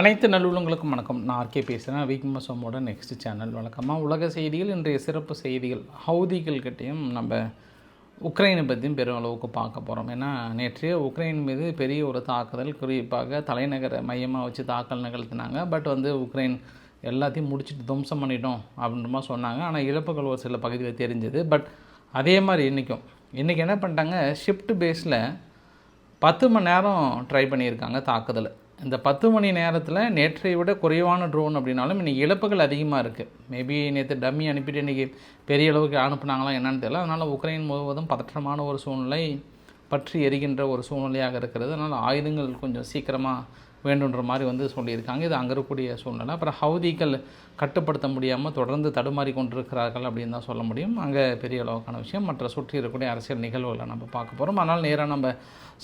அனைத்து நல்லுள்ளங்களுக்கும் வணக்கம். நான் ஆர்கே பேசுகிறேன் வீக்மசோமோட நெக்ஸ்ட் சேனல் வழக்கமாக உலக செய்திகள் இன்றைய சிறப்பு செய்திகள் ஹவுதிகள்கிட்டையும் நம்ம உக்ரைனை பற்றியும் பெரும் அளவுக்கு பார்க்க போகிறோம் ஏன்னா நேற்றைய உக்ரைன் மீது பெரிய ஒரு தாக்குதல் குறிப்பாக தலைநகரை மையமாக வச்சு தாக்கல் நிகழ்த்தினாங்க. பட் வந்து உக்ரைன் எல்லாத்தையும் முடிச்சுட்டு துவம்சம் பண்ணிட்டோம் அப்படின்ற மாதிரி சொன்னாங்க. ஆனால் இழப்புகள் ஒரு சில பகுதியில் தெரிஞ்சது. பட் அதே மாதிரி இன்றைக்கும் இன்றைக்கி என்ன பண்ணிட்டாங்க? ஷிஃப்ட் பேஸில் பத்து மணி நேரம் ட்ரை பண்ணியிருக்காங்க தாக்குதலை. இந்த பத்து மணி நேரத்தில் நேற்றை விட குறைவான ட்ரோன் அப்படின்னாலும் இன்றைக்கி இழப்புகள் அதிகமாக இருக்குது மேபி நேற்று டம்மி அனுப்பிட்டு இன்றைக்கி பெரிய அளவுக்கு அனுப்புனாங்களா என்னன்னு தெரியல. அதனால் உக்ரைன் முழுவதும் பதற்றமான ஒரு சூழ்நிலை பற்றி எரிகின்ற ஒரு சூழ்நிலையாக இருக்கிறது. அதனால் ஆயுதங்கள் கொஞ்சம் சீக்கிரமாக வேண்டுன்ற மாதிரி வந்து சொல்லியிருக்காங்க. இது அங்கே இருக்கக்கூடிய சூழ்நிலை. அப்புறம் ஹவுதிகள் கட்டுப்படுத்த முடியாமல் தொடர்ந்து தடுமாறி கொண்டிருக்கிறார்கள் அப்படின்னு தான் சொல்ல முடியும். அங்கே பெரிய அளவுக்கான விஷயம். மற்ற சுற்றி இருக்கக்கூடிய அரசியல் நிகழ்வுகளை நம்ம பார்க்க போகிறோம் அதனால் நேராக நம்ம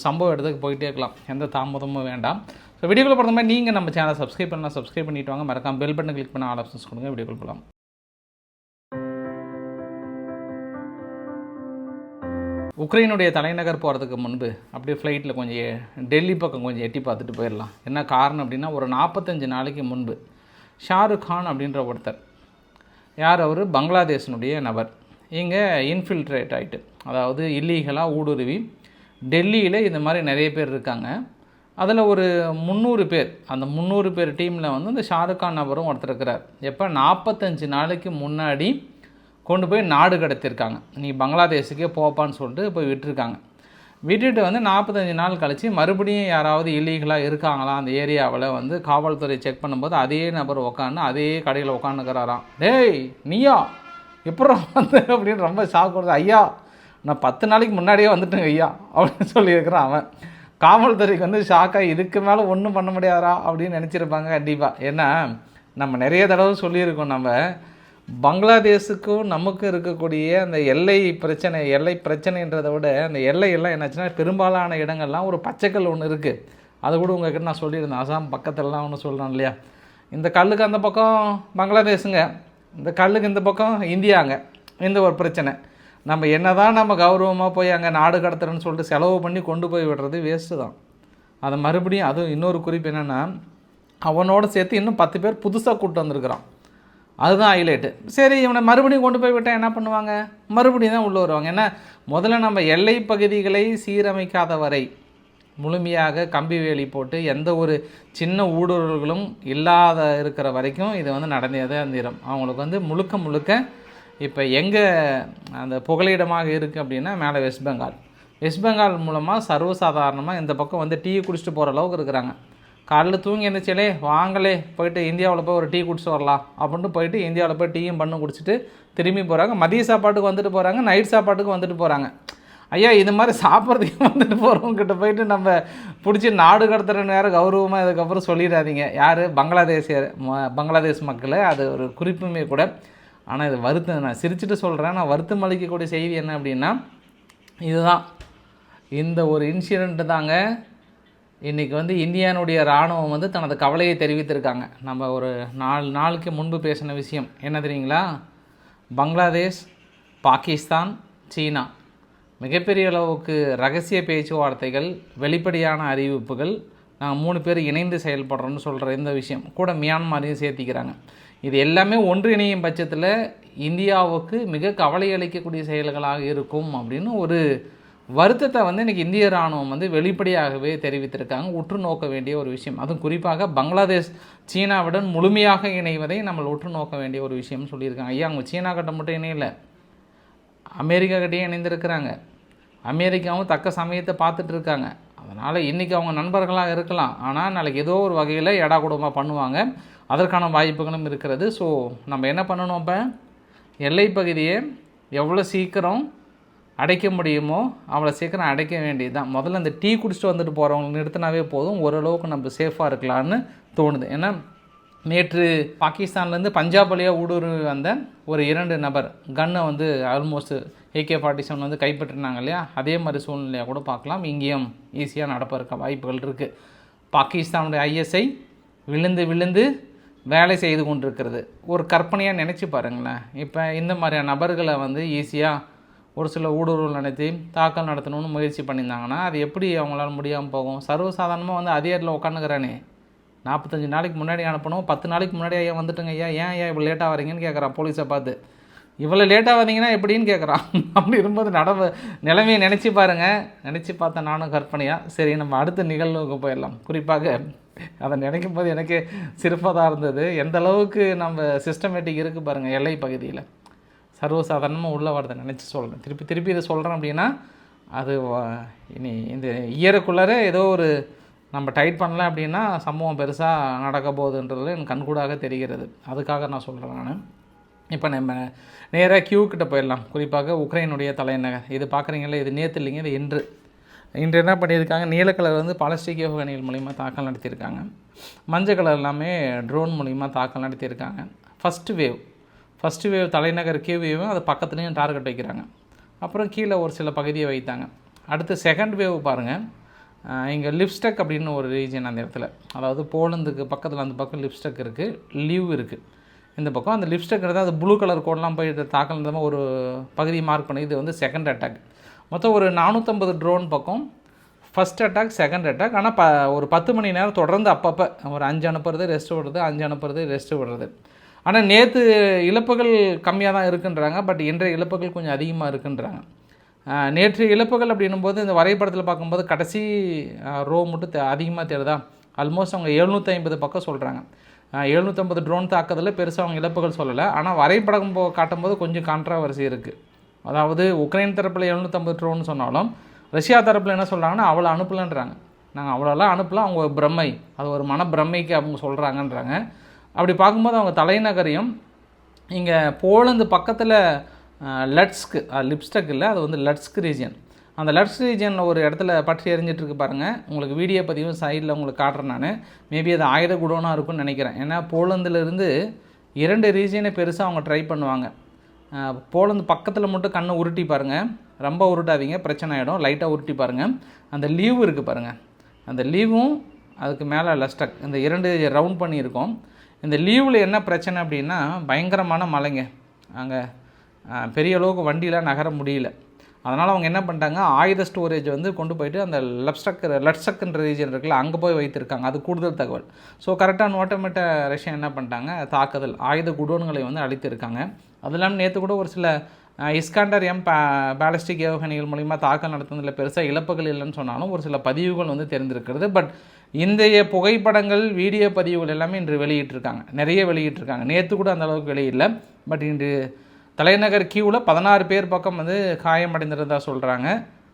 சம்பவ இடத்துக்கு போயிட்டே இருக்கலாம். எந்த தாமதமும் வேண்டாம். ஸோ வீடியோக்குள்ள பொறுத்த மாதிரி நீங்கள் நம்ம சேனலை சப்ஸ்கிரைப் பண்ணலாம் சப்ஸ்கிரைப் பண்ணிட்டு வாங்க. மறக்காம பெல் பட்டன் கிளிக் பண்ண ஆல் ஆப்ஷன்ஸ் கொடுங்க. வீடியோக்குள்ள போகலாம் உக்ரைனுடைய தலைநகர் போகிறதுக்கு முன்பு அப்படியே ஃப்ளைட்டில் கொஞ்சம் டெல்லி பக்கம் கொஞ்சம் எட்டி பார்த்துட்டு போயிடலாம் என்ன காரணம் அப்படின்னா ஒரு நாற்பத்தஞ்சு நாளைக்கு முன்பு ஷாருக் கான் அப்படின்ற ஒருத்தர். யார் அவர்? பங்களாதேஷனுடைய நபர். இங்கே இன்ஃபில்ட்ரேட் ஆகிட்டு அதாவது இல்லீகலாக ஊடுருவி டெல்லியில் இந்த மாதிரி நிறைய பேர் இருக்காங்க. அதில் ஒரு முந்நூறு பேர் அந்த முந்நூறு பேர் டீமில் வந்து இந்த ஷாருக்கான் நபரும் ஒருத்தர் இருக்கிறார் எப்போ? நாற்பத்தஞ்சு நாளைக்கு முன்னாடி கொண்டு போய் நாடு கடத்திருக்காங்க. நீ பங்களாதேஷுக்கே போப்பான்னு சொல்லிட்டு போய் விட்டுருக்காங்க. விட்டுட்டு வந்து நாற்பத்தஞ்சு நாள் கழித்து மறுபடியும் யாராவது இல்லீகலாக இருக்காங்களா? அந்த ஏரியாவில் வந்து காவல்துறை செக் பண்ணும்போது அதே நபர் உக்காந்து அதே கடையில் உக்காந்துக்கிறாராம். டேய் நீயா? எப்படா வந்து? அப்படின்னு ரொம்ப ஷாக் கொடுத்து ஐயா நான் பத்து நாளைக்கு முன்னாடியே வந்துட்டேங்க ஐயா அப்படின்னு சொல்லியிருக்கிறான் அவன். காவல்துறைக்கு வந்து ஷாக்காக இதுக்கு மேலே ஒன்றும் பண்ண முடியாதா அப்படின்னு நினச்சிருப்பாங்க கண்டிப்பாக ஏன்னா நம்ம நிறைய தடவை சொல்லியிருக்கோம் நம்ம. பங்களாதேஷுக்கும் நமக்கும் இருக்கக்கூடிய அந்த எல்லை பிரச்சனை எல்லை பிரச்சனைன்றதை விட அந்த எல்லையெல்லாம் என்னாச்சுன்னா பெரும்பாலான இடங்கள்லாம் ஒரு பச்சைக்கல் ஒன்று இருக்குது அது கூட உங்ககிட்ட நான் சொல்லியிருந்தேன். அசாம் பக்கத்துலலாம் ஒன்று சொல்கிறேன் இல்லையா? இந்த கல்லுக்கு அந்த பக்கம் பங்களாதேஷுங்க இந்த கல்லுக்கு இந்த பக்கம் இந்தியாங்க. இந்த ஒரு பிரச்சனை. நம்ம என்ன தான் நம்ம கௌரவமாக போய் அங்கே நாடு கடத்துறேன்னு சொல்லிட்டு செலவு பண்ணி கொண்டு போய் விடுறது வேஸ்ட்டு தான். அதை மறுபடியும் அதுவும் இன்னொரு குறிப்பு என்னென்னா அவனோட சேர்த்து இன்னும் பத்து பேர் புதுசாக கூப்பிட்டு வந்திருக்கிறான். அதுதான் ஹைலைட்டு சரி இவனை மறுபடியும் கொண்டு போய் விட்டால் என்ன பண்ணுவாங்க? மறுபடியும் தான் உள்ளே வருவாங்க. ஏன்னா முதல்ல நம்ம எல்லை பகுதிகளை சீரமைக்காத வரை முழுமையாக கம்பி வேலி போட்டு எந்த ஒரு சின்ன ஊடுருவல்களும் இல்லாத இருக்கிற வரைக்கும் இது வந்து நடந்தே தான் தீரும். அவங்களுக்கு வந்து முழுக்க முழுக்க இப்போ எங்கே அந்த புகலிடமாக இருக்குது அப்படின்னா மேலே வெஸ்ட் பெங்கால் வெஸ்ட் பெங்கால் மூலமாக சர்வசாதாரணமாக இந்த பக்கம் வந்து டீ குடிச்சிட்டு போகிற அளவுக்கு இருக்கிறாங்க. காலைல தூங்கி எழுந்திரிச்சாலே வாங்கலே போயிட்டு இந்தியாவில் போய் ஒரு டீ குடிச்சிட்டு வரலாம். அப்படின்ட்டு போயிட்டு இந்தியாவில் போய் டீயும் பண்ணு குடிச்சிட்டு திரும்பி போகிறாங்க மதிய சாப்பாட்டுக்கு வந்துட்டு போகிறாங்க நைட் சாப்பாட்டுக்கு வந்துட்டு போகிறாங்க ஐயா இது மாதிரி சாப்பிட்றதுக்கு வந்துட்டு போகிறவங்ககிட்ட போயிட்டு நம்ம பிடிச்சி நாடு கடத்துகிற நேரம் கௌரவமாக இதுக்கப்புறம் சொல்லிடாதீங்க. யார்? பங்களாதேசியர் ம- பங்களாதேஷ் மக்கள் அது ஒரு குறிப்புமே கூட. ஆனால் இது வருத்தம் நான் சிரிச்சுட்டு சொல்கிறேன் நான் வருத்தம் அளிக்கக்கூடிய செய்தி என்ன அப்படின்னா இதுதான். இந்த ஒரு இன்சிடெண்ட்டு தாங்க இன்றைக்கி வந்து இந்தியானுடைய இராணுவம் வந்து தனது கவலையை தெரிவித்திருக்காங்க. நம்ம ஒரு நாலு நாளுக்கு முன்பு பேசின விஷயம். என்ன தெரியுங்களா? பங்களாதேஷ் பாகிஸ்தான் சீனா. மிகப்பெரிய அளவுக்கு ரகசிய பேச்சுவார்த்தைகள் வெளிப்படையான அறிவிப்புகள். நாங்கள் மூணு பேர் இணைந்து செயல்படுறோம்னு சொல்கிற இந்த விஷயம். கூட மியான்மாரையும் சேர்த்திக்கிறாங்க. இது எல்லாமே ஒன்றிணையும் பட்சத்தில் இந்தியாவுக்கு மிக கவலை அளிக்கக்கூடிய செயல்களாக இருக்கும் அப்படின்னு ஒரு வருத்தத்தை வந்து இன்றைக்கி இந்திய ராணுவம் வந்து வெளிப்படையாகவே தெரிவித்திருக்காங்க. உற்று நோக்க வேண்டிய ஒரு விஷயம். அதுவும் குறிப்பாக பங்களாதேஷ் சீனாவுடன் முழுமையாக இணைவதை நம்ம உற்று நோக்க வேண்டிய ஒரு விஷயம்னு சொல்லியிருக்காங்க. ஐயா அவங்க சீனா கிட்ட மட்டும் இணையல. அமெரிக்கா கிட்டேயும் இணைந்திருக்கிறாங்க. அமெரிக்காவும் தக்க சமயத்தை பார்த்துட்டு இருக்காங்க. அதனால் இன்றைக்கி அவங்க நண்பர்களாக இருக்கலாம். ஆனால் நாளைக்கு ஏதோ ஒரு வகையில் எடா குடும்பமாக பண்ணுவாங்க. அதற்கான வாய்ப்புகளும் இருக்கிறது. ஸோ நம்ம என்ன பண்ணணும் அப்போ? எல்லை பகுதியை எவ்வளோ சீக்கிரம் அடைக்க முடியுமோ அவ்வளோ சீக்கிரம் அடைக்க வேண்டியது தான் முதல்ல இந்த டீ குடிச்சிட்டு வந்துட்டு போகிறவங்க நிறுத்தினாவே போதும். ஓரளவுக்கு நம்ம சேஃபாக இருக்கலாம்னு தோணுது. ஏன்னா நேற்று பாகிஸ்தான்லேருந்து பஞ்சாப் வழியாக ஊடுருவி வந்த ஒரு இரண்டு நபர் கன்னை வந்து ஆல்மோஸ்ட் ஏகே ஃபார்ட்டி செவன் வந்து கைப்பற்றினாங்க இல்லையா? அதே மாதிரி சூழ்நிலையாக கூட பார்க்கலாம். இங்கேயும் ஈஸியாக நடப்ப இருக்க வாய்ப்புகள் இருக்குது பாகிஸ்தானுடைய ஐஎஸ்ஐ விழுந்து விழுந்து வேலை செய்து கொண்டிருக்கிறது. ஒரு கற்பனையாக நினச்சி பாருங்களேன். இப்போ இந்த மாதிரியான நபர்களை வந்து ஈஸியாக ஒரு சில ஊடுருவல் நடத்தி தாக்கல் நடத்தணும்னு முயற்சி பண்ணியிருந்தாங்கன்னா அது எப்படி அவங்களால முடியாமல் போகும்? சர்வசாதாரணமாக வந்து அதே இடத்துல உட்காந்துக்கிறானே நாற்பத்தஞ்சு நாளைக்கு முன்னாடி அனுப்பணும் பத்து நாளைக்கு முன்னாடி ஐயா வந்துட்டுங்க ஐயா ஏன் ஐயா இவ்வளோ லேட்டாக வரீங்கன்னு கேட்குறான் போலீஸை பார்த்து. இவ்வளோ லேட்டாக வந்தீங்கன்னா எப்படின்னு கேட்குறான் அப்படி இருக்கும்போது நடவு நிலைமையை நினச்சி பாருங்கள் நினச்சி பார்த்தேன் நானும் கற்பனையாக சரி நம்ம அடுத்த நிகழ்வுக்கு போயிடலாம். குறிப்பாக அதை நினைக்கும் போது எனக்கு சிறப்பாக தான் இருந்தது. எந்த அளவுக்கு நம்ம சிஸ்டமேட்டிக் இருக்குது பாருங்கள் எல்லை பகுதியில். சர்வசாதாரணமாக உள்ள வரதை நினச்சி சொல்கிறேன் திருப்பி திருப்பி இதை சொல்கிறேன் அப்படின்னா அது இனி இந்த இயருக்குள்ளார ஏதோ ஒரு நம்ம டைட் பண்ணல அப்படின்னா சம்பவம் பெருசாக நடக்க போகுதுன்றது எனக்கு கண்கூடாக தெரிகிறது. அதுக்காக நான் சொல்கிறேன் நான். இப்போ நம்ம நேராக கியூ கிட்ட போயிடலாம். குறிப்பாக உக்ரைனுடைய தலைநகர். இது பார்க்குறீங்களே இது நேற்று இல்லைங்க இது இன்று. இன்று என்ன பண்ணியிருக்காங்க? நீல கலர் வந்து பாலஸ்டிக் ஏவுகணைகள் மூலிமா தாக்கல் நடத்தியிருக்காங்க. மஞ்சள் கலர் எல்லாமே ட்ரோன் மூலிமா தாக்கல் நடத்தியிருக்காங்க. ஃபஸ்ட்டு வேவ் ஃபஸ்ட்டு வேவ் தலைநகர் கியூவையும் அது பக்கத்துலேயும் டார்கெட் வைக்கிறாங்க. அப்புறம் கீழே ஒரு சில பகுதியை வைத்தாங்க. அடுத்து செகண்ட் வேவ் பாருங்கள் இங்கே லிப்ஸ்டக் அப்படின்னு ஒரு ரீஜன் அந்த இடத்துல. அதாவது போலந்துக்கு பக்கத்தில் அந்த பக்கம் லிப்ஸ்டக் இருக்குது லீவ் இருக்குது இந்த பக்கம் அந்த லிப்ஸ்டக் இருந்தால் அது ப்ளூ கலர் கோடெலாம் போய் தாக்கல் ஒரு பகுதி மார்க் பண்ணி இது வந்து செகண்ட் அட்டாக் மொத்தம் ஒரு நானூற்றம்பது ட்ரோன் பக்கம். ஃபஸ்ட் அட்டாக் செகண்ட் அட்டாக் ஆனால் ப ஒரு பத்து மணி நேரம் தொடர்ந்து அப்பப்போ. ஒரு அஞ்சு அனுப்புறது ரெஸ்ட் விடுறது அஞ்சு அனுப்புறது ரெஸ்ட் விடுறது. ஆனால் நேற்று இழப்புகள் கம்மியாக தான் இருக்குன்றாங்க. பட் இன்றைய இழப்புகள் கொஞ்சம் அதிகமாக இருக்குன்றாங்க. நேற்று இழப்புகள் அப்படின்னும் போது இந்த வரைபடத்தில் பார்க்கும்போது கடைசி ரோ மட்டும் அதிகமாக தேடுதா? ஆல்மோஸ்ட் அவங்க எழுநூற்றி ஐம்பது பக்கம் சொல்கிறாங்க எழுநூற்றம்பது ட்ரோன் தாக்குதலில் பெருசாக அவங்க இழப்புகள் சொல்லலை. ஆனால் வரைபடம் போ காட்டும்போது கொஞ்சம் கான்ட்ராவர்சி இருக்குது அதாவது உக்ரைன் தரப்பில் எழுநூற்றம்பது ட்ரோன்னு சொன்னாலும் ரஷ்யா தரப்பில் என்ன சொல்கிறாங்கன்னா அவ்வளோ அனுப்பலன்றாங்க. நாங்கள் அவ்வளோலாம் அனுப்பலாம் அவங்க பிரம்மை. அது ஒரு மன பிரமைக்கு அவங்க சொல்கிறாங்கன்றாங்க அப்படி பார்க்கும்போது அவங்க தலைநகரையும் இங்கே போலந்து பக்கத்தில் லட்ஸ்க்கு லிப்ஸ்டக் இல்லை அது வந்து லட்ஸ்க் ரீஜன் அந்த லட்ஸ் ரீஜியனில் ஒரு இடத்துல பற்றி எரிஞ்சிட்டுருக்கு பாருங்கள் உங்களுக்கு வீடியோ பதிவும் சைடில் உங்களுக்கு காட்டுறேன் நான். மேபி அது ஆயுத குடோனாக இருக்கும்னு நினைக்கிறேன். ஏன்னா போலந்துலேருந்து இரண்டு ரீஜியனை பெருசாக அவங்க ட்ரை பண்ணுவாங்க. போலந்து பக்கத்தில் மட்டும் கண்ணை உருட்டி பாருங்கள் ரொம்ப உருட்டாதீங்க பிரச்சனை ஆகிடும் லைட்டாக உருட்டி பாருங்கள் அந்த லீவ் இருக்குது பாருங்கள் அந்த லீவும் அதுக்கு மேலே லஸ்டக் இந்த இரண்டு ரவுண்ட் பண்ணியிருக்கோம். இந்த லீவில் என்ன பிரச்சனை அப்படின்னா பயங்கரமான மழைங்க. அங்கே பெரிய அளவுக்கு வண்டியெலாம் நகர முடியல. அதனால் அவங்க என்ன பண்ணிட்டாங்க ஆயுத ஸ்டோரேஜ் வந்து கொண்டு போயிட்டு அந்த லெப்ஸ்டக் லெட்ஸ்டக்ன்ற ரீஜன் இருக்குல்ல அங்கே போய் வைத்திருக்காங்க. அது கூடுதல் தகவல். ஸோ கரெக்டாக நோட்டமிட்ட ரஷ்யா என்ன பண்ணிட்டாங்க தாக்குதல் ஆயுத குடோன்களை வந்து அழித்திருக்காங்க. அது இல்லாமல் நேற்று கூட ஒரு சில இஸ்காண்டர் எம் பே பேலஸ்டிக் ஏவுகணைகள் மூலிமா தாக்கல் நடத்துனதில் பெருசாக இழப்புகள் இல்லைன்னு சொன்னாலும் ஒரு சில பதிவுகள் வந்து தெரிந்திருக்கிறது. பட் இன்றைய புகைப்படங்கள் வீடியோ பதிவுகள் எல்லாமே இன்று வெளியிட்டிருக்காங்க. நிறைய வெளியிட்டிருக்காங்க. நேற்று கூட அந்த அளவுக்கு வெளியிடல. பட் இன்று தலைநகர் கியூவில் பதினாறு பேர் பக்கம் வந்து காயமடைந்திருந்தா சொல்கிறாங்க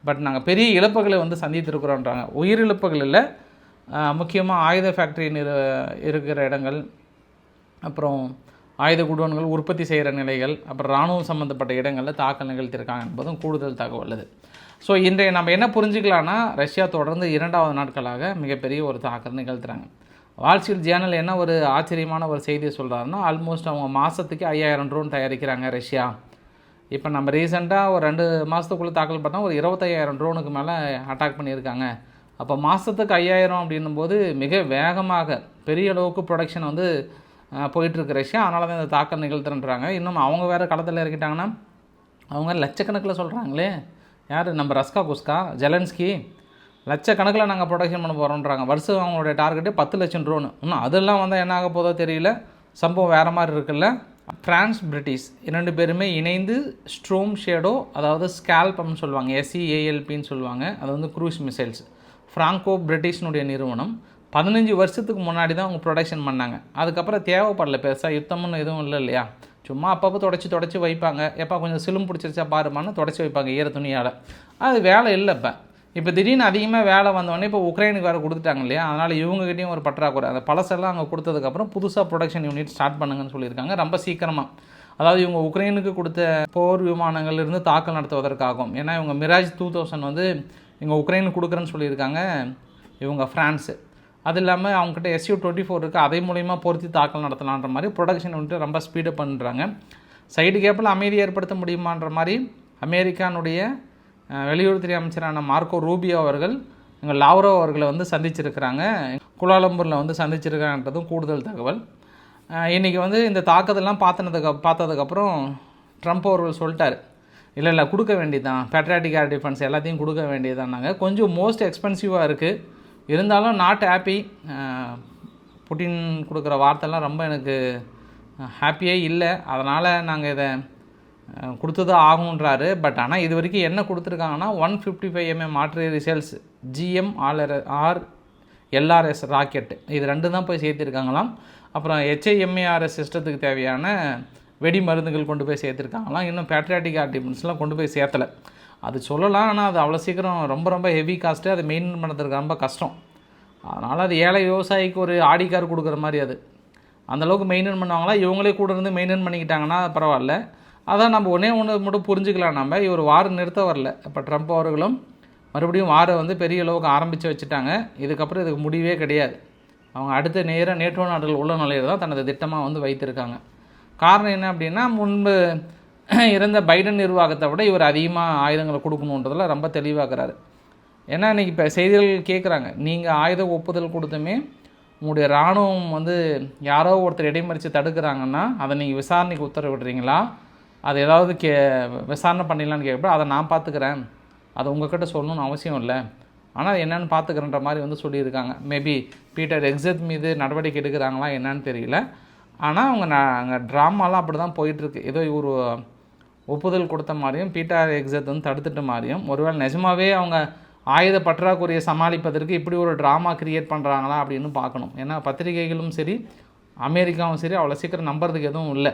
பட் நாங்கள் பெரிய இழப்புகளை வந்து சந்தித்திருக்கிறோன்றாங்க உயிரிழப்புகள் இல்லை. முக்கியமாக ஆயுத ஃபேக்ட்ரி இருக்கிற இடங்கள் அப்புறம் ஆயுத குடோன்கள் உற்பத்தி செய்கிற நிலைகள் அப்புறம் இராணுவம் சம்மந்தப்பட்ட இடங்களில் தாக்கல் நிகழ்த்தியிருக்காங்க என்பதும் கூடுதல் தகவல் இது ஸோ இன்றைய நம்ம என்ன புரிஞ்சுக்கலான்னா ரஷ்யா தொடர்ந்து இரண்டாவது நாட்களாக மிகப்பெரிய ஒரு தாக்கல் நிகழ்த்துறாங்க. வால்ஸ்ட்ரீட் ஜேர்னல் என்ன ஒரு ஆச்சரியமான ஒரு செய்தியை சொல்கிறாருன்னா ஆல்மோஸ்ட் அவங்க மாதத்துக்கு ஐயாயிரம் ட்ரோன் தயாரிக்கிறாங்க ரஷ்யா. இப்போ நம்ம ரீசெண்டாக ஒரு ரெண்டு மாதத்துக்குள்ளே தாக்கல் பண்ணால் ஒரு இருபத்தையாயிரம் ட்ரோனுக்கு மேலே அட்டாக் பண்ணியிருக்காங்க. அப்போ மாதத்துக்கு ஐயாயிரம் அப்படின்னும் போது மிக வேகமாக பெரிய அளவுக்கு ப்ரொடக்ஷன் வந்து போயிட்டுருக்கு ரஷ்யா. அதனால தான் இந்த தாக்கல் நிகழ்த்துறன்றாங்க. இன்னும் அவங்க வேறு களத்தில் இறக்கிட்டாங்கன்னா அவங்க லட்சக்கணக்கில் சொல்கிறாங்களே யார்? நம்ம ரஸ்கா குஸ்கா ஜெலன்ஸ்கி. லட்சக்கணக்கில் நாங்கள் ப்ரொடக்ஷன் பண்ண போகிறோன்றாங்க வருஷம் அவங்களுடைய டார்கெட்டு பத்து லட்சம் ட்ரோனு இன்னும் அதெல்லாம் வந்தால் என்ன ஆக போதோ தெரியல. சம்பவம் வேறு மாதிரி இருக்குல்ல. ஃப்ரான்ஸ் பிரிட்டிஷ் இரண்டு பேருமே இணைந்து ஸ்ட்ரோம் ஷேடோ அதாவது ஸ்கேல்பம்னு சொல்லுவாங்க. எஸ்சிஏஎல்பின்னு சொல்லுவாங்க. அது வந்து க்ரூஸ் மிசைல்ஸ் ஃப்ராங்கோ பிரிட்டிஷ்னுடைய நிறுவனம். பதினஞ்சு வருஷத்துக்கு முன்னாடி தான் அவங்க ப்ரொடக்ஷன் பண்ணாங்க. அதுக்கப்புறம் தேவைப்படல. பெருசாக யுத்தம்னு எதுவும் இல்லை இல்லையா? சும்மா அப்பப்போ தொடச்சி தொடச்சி வைப்பாங்க. எப்போ கொஞ்சம் சிலும் பிடிச்சிருச்சா பாருமான்னு தொடச்சி வைப்பாங்க ஈர துணியால் அது வேலை இல்லை இப்போ. இப்போ திடீர்னு அதிகமாக வேலை வந்தோடனே இப்போ உக்ரைனுக்கு வேறு கொடுத்துட்டாங்க இல்லையா? அதனால் இவங்ககிட்டையும் ஒரு பற்றாக்குறை. அந்த பழசெல்லாம் அங்கே கொடுத்ததுக்கப்புறம் புதுசாக ப்ரொடக்ஷன் யூனிட் ஸ்டார்ட் பண்ணுங்கன்னு சொல்லியிருக்காங்க. ரொம்ப சீக்கிரமாக அதாவது இவங்க உக்ரைனுக்கு கொடுத்த போர் விமானங்கள்ல இருந்து தாக்கல் நடத்துவதற்காகும் ஏன்னா இவங்க மிராஜ் டூ தௌசண்ட் வந்து இவங்க உக்ரைனுக்கு கொடுக்குறேன்னு சொல்லியிருக்காங்க இவங்க ஃப்ரான்ஸு. அது இல்லாமல் அவங்ககிட்ட எஸ்யூ டுவெண்ட்டி ஃபோர் இருக்குது அதே மூலிமா பொருத்தி தாக்கல் நடத்தலான்ற மாதிரி ப்ரொடக்ஷன் வந்துட்டு ரொம்ப ஸ்பீடப் பண்ணுறாங்க சைடு கேப்பில் அமைதி ஏற்படுத்த முடியுமான்ற மாதிரி அமெரிக்கானுடைய வெளியுறவுத்துறை அமைச்சரான மார்க்கோ ரூபியோ அவர்கள் எங்கள் லாவ்ரோ அவர்களை வந்து சந்திச்சிருக்கிறாங்க. குலாலம்பூரில் வந்து சந்திச்சிருக்காங்கன்றதும் கூடுதல் தகவல். இன்றைக்கி இன்னைக்கு வந்து இந்த தாக்குதல்லாம் பார்த்தனதுக்கு பார்த்ததுக்கப்புறம் ட்ரம்ப் அவர்கள் சொல்லிட்டார். இல்லை இல்லை கொடுக்க வேண்டியதான் பேட்ரியாட்டிக் ஏர் டிஃபென்ஸ் எல்லாத்தையும் கொடுக்க வேண்டியதானாங்க கொஞ்சம் மோஸ்ட் எக்ஸ்பென்சிவாக இருக்குது இருந்தாலும் நாட் ஹாப்பி புட்டின் கொடுக்குற வார்த்தைலாம் ரொம்ப எனக்கு ஹாப்பியே இல்லை. அதனால் நாங்கள் இதை அஹ், கொடுத்துதான் ஆகுன்றாரு பட் ஆனால் இது வரைக்கும் என்ன கொடுத்துருக்காங்கன்னா ஒன் ஃபிஃப்டி ஃபைவ் எம்எம் மாற்று results GM R R LRS rocket இது ரெண்டு தான் போய் சேர்த்திருக்காங்களாம். அப்புறம் ஹெச்ஐஎம்ஏஆர்எஸ் சிஸ்டத்துக்கு தேவையான வெடி மருந்துகள் கொண்டு போய் சேர்த்துருக்காங்களாம். இன்னும் பேட்ரியாட்டிக் ஆர்டிமெண்ட்ஸ்லாம் கொண்டு போய் சேர்த்தலை. அது சொல்லலாம் ஆனால் அது அவ்வளோ சீக்கிரம் ரொம்ப ரொம்ப ஹெவி காஸ்ட்டு அதை மெயின்டைன் பண்ணுறதுக்கு ரொம்ப கஷ்டம். அதனால் அது ஏழை விவசாயிக்கு ஒரு ஆடி கார் கொடுக்குற மாதிரி அது. அந்தளவுக்கு மெயின்டைன் பண்ணுவாங்களா? இவங்களே கூட இருந்து மெயின்டைன் பண்ணிக்கிட்டாங்கன்னா பரவாயில்ல. அதான் நம்ம ஒன்றே ஒன்று மட்டும் புரிஞ்சுக்கலாம் நம்ம. இவர் வாரம் நிறுத்த வரல. இப்போ ட்ரம்ப் அவர்களும் மறுபடியும் வாரை வந்து பெரிய அளவுக்கு ஆரம்பித்து வச்சுட்டாங்க. இதுக்கப்புறம் இதுக்கு முடிவே கிடையாது. அவங்க அடுத்த நேராக நேட்டோ நாடுகள் உள்ள நிலையில் தான் தனது திட்டமாக வந்து வைத்திருக்காங்க. காரணம் என்ன அப்படின்னா முன்பு இருந்த பைடன் நிர்வாகத்தை விட இவர் அதிகமாக ஆயுதங்களை கொடுக்கணுன்றதில் ரொம்ப தெளிவாக்குறாரு. ஏன்னா இன்றைக்கி இப்போ செய்திகள் கேட்குறாங்க நீங்கள் ஆயுத ஒப்புதல் கொடுத்துமே உங்களுடைய இராணுவம் வந்து யாரோ ஒருத்தர் இடைமறித்து தடுக்கிறாங்கன்னா அதை நீங்கள் விசாரணைக்கு உத்தரவிடுறீங்களா? அது ஏதாவது கே விசாரணை பண்ணிடலான்னு கேட்கப்போ அதை நான் பார்த்துக்கிறேன். அதை உங்ககிட்ட சொல்லணும்னு அவசியம் இல்லை. ஆனால் என்னென்னு பார்த்துக்கிறன்ற மாதிரி வந்து சொல்லியிருக்காங்க. மேபி பீட்டர் எக்ஸத் மீது நடவடிக்கை எடுக்கிறாங்களா என்னன்னு தெரியல. ஆனால் அவங்க அங்கே ட்ராமாலாம் அப்படி தான் போயிட்டுருக்கு. ஏதோ ஒரு ஒப்புதல் கொடுத்த மாதிரியும் பீட்டர் எக்ஸத் வந்து தடுத்துட்ட மாதிரியும் ஒருவேளை நிஜமாவே அவங்க ஆயுத பற்றாக்குறையை சமாளிப்பதற்கு இப்படி ஒரு ட்ராமா கிரியேட் பண்ணுறாங்களா அப்படின்னு பார்க்கணும். ஏன்னா பத்திரிகைகளும் சரி அமெரிக்காவும் சரி அவ்வளோ சீக்கிரம் நம்புறதுக்கு எதுவும் இல்லை.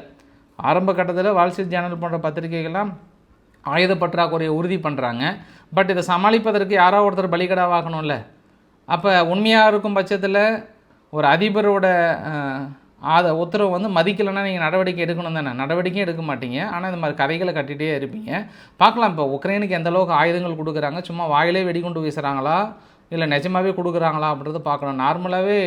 ஆரம்ப கட்டத்தில் வால்ஸ்ட்ரீட் ஜேர்னல் போன்ற பத்திரிகைகள்லாம் ஆயுத பற்றாக்குறையை உறுதி பண்ணுறாங்க பட் இதை சமாளிப்பதற்கு யாரோ ஒருத்தர் பலிகடாவாகணும்ல அப்போ உண்மையாக இருக்கும் பட்சத்தில் ஒரு அதிபரோட அஹ், உத்தரவு வந்து மதிக்கலைன்னா நீங்கள் நடவடிக்கை எடுக்கணும் தானே. நடவடிக்கையும் எடுக்க மாட்டீங்க. ஆனால் இந்த மாதிரி கதைகளை கட்டிகிட்டே இருப்பீங்க. பார்க்கலாம் இப்போ உக்ரைனுக்கு எந்த அளவுக்கு ஆயுதங்கள் கொடுக்குறாங்க? சும்மா வாயிலே வெடிகுண்டு வீசுகிறாங்களா இல்லை நிஜமாகவே கொடுக்குறாங்களா அப்படின்றத பார்க்கணும். நார்மலாகவே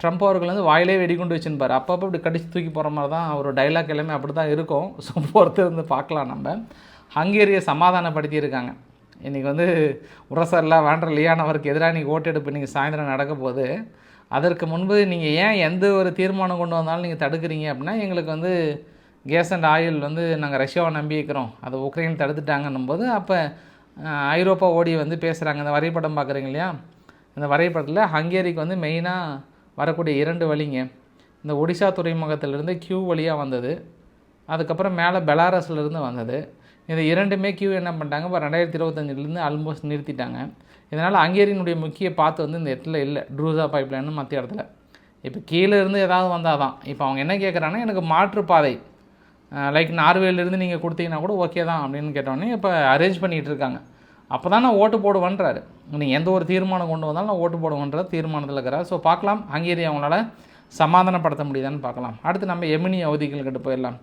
ட்ரம்ப் அவர்கள் வந்து வாயிலே வெடிகுண்டு வச்சுருப்பார் அப்பப்போ இப்படி கடிச்சு தூக்கி போகிற மாதிரி தான் அவர் டைலாக் எல்லாமே அப்படி தான் இருக்கும். ஸோ பொறுத்து இருந்து பார்க்கலாம் நம்ம. ஹங்கேரியை சமாதானப்படுத்தியிருக்காங்க. இன்றைக்கி வந்து உரசர்லாம் வேண்ட லியானவருக்கு எதிராக நீங்கள் ஓட்டெடுப்பு நீங்கள் சாயந்தரம் நடக்க போது அதற்கு முன்பு நீங்கள் ஏன் எந்த ஒரு தீர்மானம் கொண்டு வந்தாலும் நீங்கள் தடுக்கிறீங்க அப்படின்னா எங்களுக்கு வந்து கேஸ் அண்ட் ஆயில் வந்து நாங்கள் ரஷ்யாவை நம்பியிருக்கிறோம் அதை உக்ரைன் தடுத்துட்டாங்கன்னும் போது அப்போ ஐரோப்பா ஓடி வந்து பேசுகிறாங்க இந்த வரைபடம் பார்க்குறீங்க இல்லையா? இந்த வரைபடத்தில் ஹங்கேரிக்கு வந்து மெயினாக வரக்கூடிய இரண்டு வழிங்க. இந்த ஒடிசா துறைமுகத்திலிருந்து கியூ வழியாக வந்தது. அதுக்கப்புறம் மேலே பெலாரஸ்லேருந்து வந்தது. இந்த இரண்டுமே கியூ என்ன பண்ணிட்டாங்க? இப்போ ரெண்டாயிரத்தி இருபத்தஞ்சிலேருந்து ஆல்மோஸ்ட் நிறுத்திட்டாங்க. இதனால் ஹங்கேரியினுடைய முக்கிய பாத்து வந்து இந்த இடத்துல இல்லை. ட்ரூசா பைப்லைன்னு மற்ற இடத்துல. இப்போ கீழே இருந்து ஏதாவது வந்தால் தான் இப்போ அவங்க என்ன கேட்குறாங்கன்னா எனக்கு மாற்றுப்பாதை. லைக் நார்வேலேருந்து நீங்கள் கொடுத்தீங்கன்னா கூட ஓகே தான் அப்படின்னு கேட்டோடனே இப்போ அரேஞ்ச் பண்ணிகிட்டு இருக்காங்க. அப்போ தான் நான் ஓட்டு போடுவேன்றாரு. நீங்கள் எந்த ஒரு தீர்மானம் கொண்டு வந்தாலும் நான் ஓட்டு போடுவேன்ற தீர்மானத்தில் இருக்கிறார். ஸோ பார்க்கலாம். ஹங்கேரி அவங்களால சமாதானப்படுத்த முடியுதான்னு பார்க்கலாம். அடுத்து நம்ம எமினி அவதிகள் கிட்ட போயிடலாம்.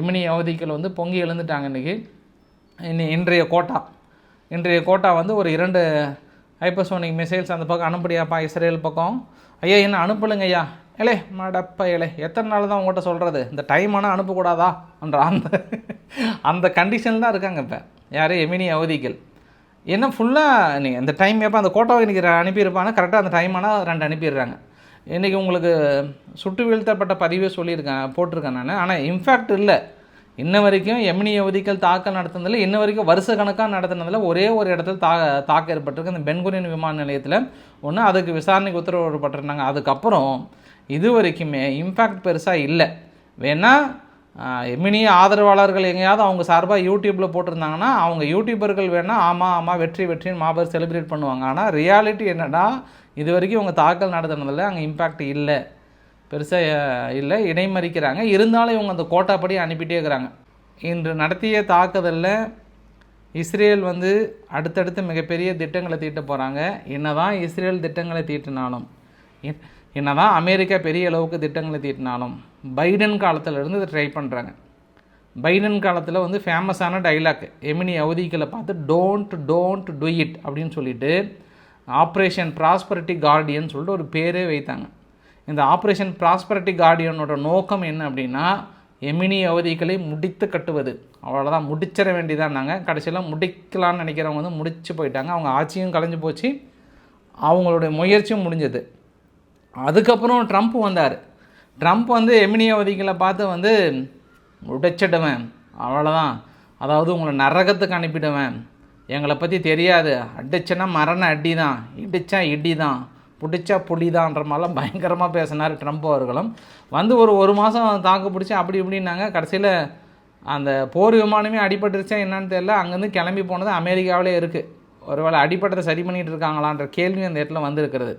எமினி அவதிகள் வந்து பொங்கி எழுந்துட்டாங்க இன்றைக்கி இன்னி இன்றைய கோட்டா. இன்றைய கோட்டா வந்து ஒரு இரண்டு ஹைப்பர்சோனிக் மிசைல்ஸ் அந்த பக்கம் அனுப்புடியாப்பா இஸ்ரேல் பக்கம். ஐயா என்ன அனுப்பலுங்க ஐயா? ஏலே மடப்பா ஏலே. எத்தனை நாள் தான் உங்கள்கிட்ட சொல்கிறது இந்த டைம் ஆனால் அனுப்பக்கூடாதா? என்ற அந்த அந்த கண்டிஷனில் தான் இருக்காங்க இப்போ. யார்? எமினி அவதிகள். என்ன ஃபுல்லாக நீங்கள் அந்த டைம் எப்போ அந்த கோட்டாவை இன்றைக்கி அனுப்பியிருப்பாங்க? கரெக்டாக அந்த டைம் ஆனால் ரெண்டு அனுப்பிடுறாங்க. இன்றைக்கி உங்களுக்கு சுட்டு வீழ்த்தப்பட்ட பதிவே சொல்லியிருக்கேன் போட்டிருக்கேன் நான். ஆனால் இன்ஃபேக்ட் இல்லை. இன்ன வரைக்கும் எமினி அவதிகள் தாக்கல் நடத்தினதில் இன்ன வரைக்கும் வருஷ கணக்காக நடத்தினதில் ஒரே ஒரு இடத்துல தா தாக்கம் ஏற்பட்டிருக்கு. இந்த பென்குரியன் விமான நிலையத்தில் ஒன்று அதுக்கு விசாரணைக்கு உத்தரவிடப்பட்டிருந்தாங்க. அதுக்கப்புறம் இது வரைக்குமே இம்பேக்ட் பெருசாக இல்லை. வேணால் எமினி ஆதரவாளர்கள் எங்கேயாவது அவங்க சார்பாக யூடியூப்பில் போட்டிருந்தாங்கன்னா அவங்க யூடியூபர்கள் வேணால் ஆமாம் ஆமாம் வெற்றி வெற்றின்னு மாபெரும் செலிப்ரேட் பண்ணுவாங்க. ஆனால் ரியாலிட்டி என்னென்னா இது வரைக்கும் இவங்க தாக்கல் நடத்தினதில் அங்கே இம்பேக்ட் இல்லை. பெருசாக இல்லை இடைமறிக்கிறாங்க. இருந்தாலும் இவங்க அந்த கோட்டாப்படி அனுப்பிட்டே இருக்கிறாங்க. இன்று நடத்திய தாக்குதலில் இஸ்ரேல் வந்து அடுத்தடுத்து மிகப்பெரிய திட்டங்களை தீட்ட போகிறாங்க என்னதான் இஸ்ரேல் திட்டங்களை தீட்டினாலும் என்ன தான் அமெரிக்கா பெரிய அளவுக்கு திட்டங்களை தீட்டினாலும் பைடன் காலத்திலேருந்து இதை ட்ரை பண்ணுறாங்க பைடன் காலத்தில் வந்து ஃபேமஸான டைலாக் எமினி அவதிகளை பார்த்து டோன்ட் டோன்ட் டு இட் அப்படின்னு சொல்லிட்டு ஆப்ரேஷன் ப்ராஸ்பரிட்டி கார்டியன் சொல்லிட்டு ஒரு பேரே வைத்தாங்க. இந்த ஆப்ரேஷன் ப்ராஸ்பரிட்டி கார்டியனோட நோக்கம் என்ன அப்படின்னா எமினி அவதிகளை முடித்து கட்டுவது. அவ்வளோதான் முடிச்சிட வேண்டியதான் நாங்கள் கடைசியில் முடிக்கலான்னு நினைக்கிறவங்க வந்து முடிச்சு போயிட்டாங்க. அவங்க ஆட்சியும் கலைஞ்சு போச்சு. அவங்களுடைய முயற்சியும் முடிஞ்சது. அதுக்கப்புறம் ட்ரம்ப் வந்தார். ட்ரம்ப் வந்து எமினியவதிகளை பார்த்து வந்து உடைச்சிடுவேன் அவ்வளோதான் அதாவது உங்களை நரகத்துக்கு அனுப்பிடுவேன் எங்களை பற்றி தெரியாது. அடிச்சேன்னா மரண அடி தான் இடித்தா இடி தான் பிடிச்சா புலிதான்ற மாதிரிலாம் பயங்கரமாக பேசினார் ட்ரம்ப் அவர்களும். வந்து ஒரு ஒரு மாதம் தாக்கு பிடிச்சி அப்படி இப்படின்னாங்க. கடைசியில் அந்த போர் விமானமே அடிபட்டுருச்சா என்னன்னு தெரியல. அங்கேருந்து கிளம்பி போனது அமெரிக்காவிலே இருக்குது ஒருவேளை அடிப்பட்டதை சரி பண்ணிகிட்டு இருக்காங்களான்ற கேள்வி அந்த இடத்துல வந்திருக்கிறது.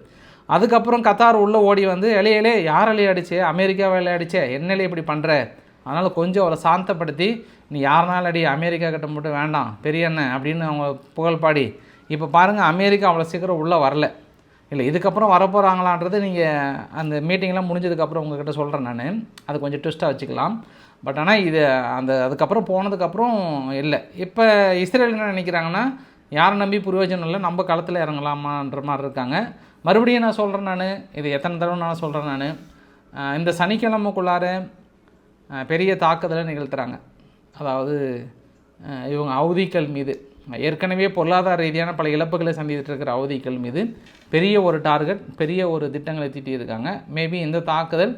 அதுக்கப்புறம் கத்தார் உள்ளே ஓடி வந்து இலையிலே யார் அடிச்சு அமெரிக்கா அடிச்சே என்னலே இப்படி பண்ணுற அதனால் கொஞ்சம் அவரை சாந்தப்படுத்தி நீ யாருனாலும் அடி அமெரிக்கா கிட்ட மட்டும் வேண்டாம் பெரிய அண்ணன் அப்படின்னு அவங்க புகழ் பாடி இப்போ பாருங்கள் அமெரிக்கா அவ்வளோ சீக்கிரம் உள்ளே வரல. இல்லை இதுக்கப்புறம் வரப்போகிறாங்களான்றது நீங்கள் அந்த மீட்டிங்லாம் முடிஞ்சதுக்கப்புறம் உங்ககிட்ட சொல்கிறேன் நான். அது கொஞ்சம் ட்விஸ்ட்டாக வச்சுக்கலாம். பட் ஆனால் இது அந்த அதுக்கப்புறம் போனதுக்கப்புறம் இல்லை. இப்போ இஸ்ரேல் என்ன நினைக்கிறாங்கன்னா யாரை நம்பி பிரயோஜனம் இல்லை நம்ம களத்தில் இறங்கலாமான்ற மாதிரி இருக்காங்க. மறுபடியும் நான் சொல்கிறேன் நான். இது எத்தனை தடவை நான் சொல்கிறேன் நான். இந்த சனிக்கிழமைக்குள்ளார பெரிய தாக்குதலை நிகழ்த்துறாங்க. அதாவது இவங்க அவதிக்கள் மீது. ஏற்கனவே பொருளாதார ரீதியான பல இழப்புகளை சந்தித்துட்டு இருக்கிற அவதிக்கள் மீது பெரிய ஒரு டார்கெட் பெரிய ஒரு திட்டங்களை தீட்டியிருக்காங்க. மேபி இந்த தாக்குதல்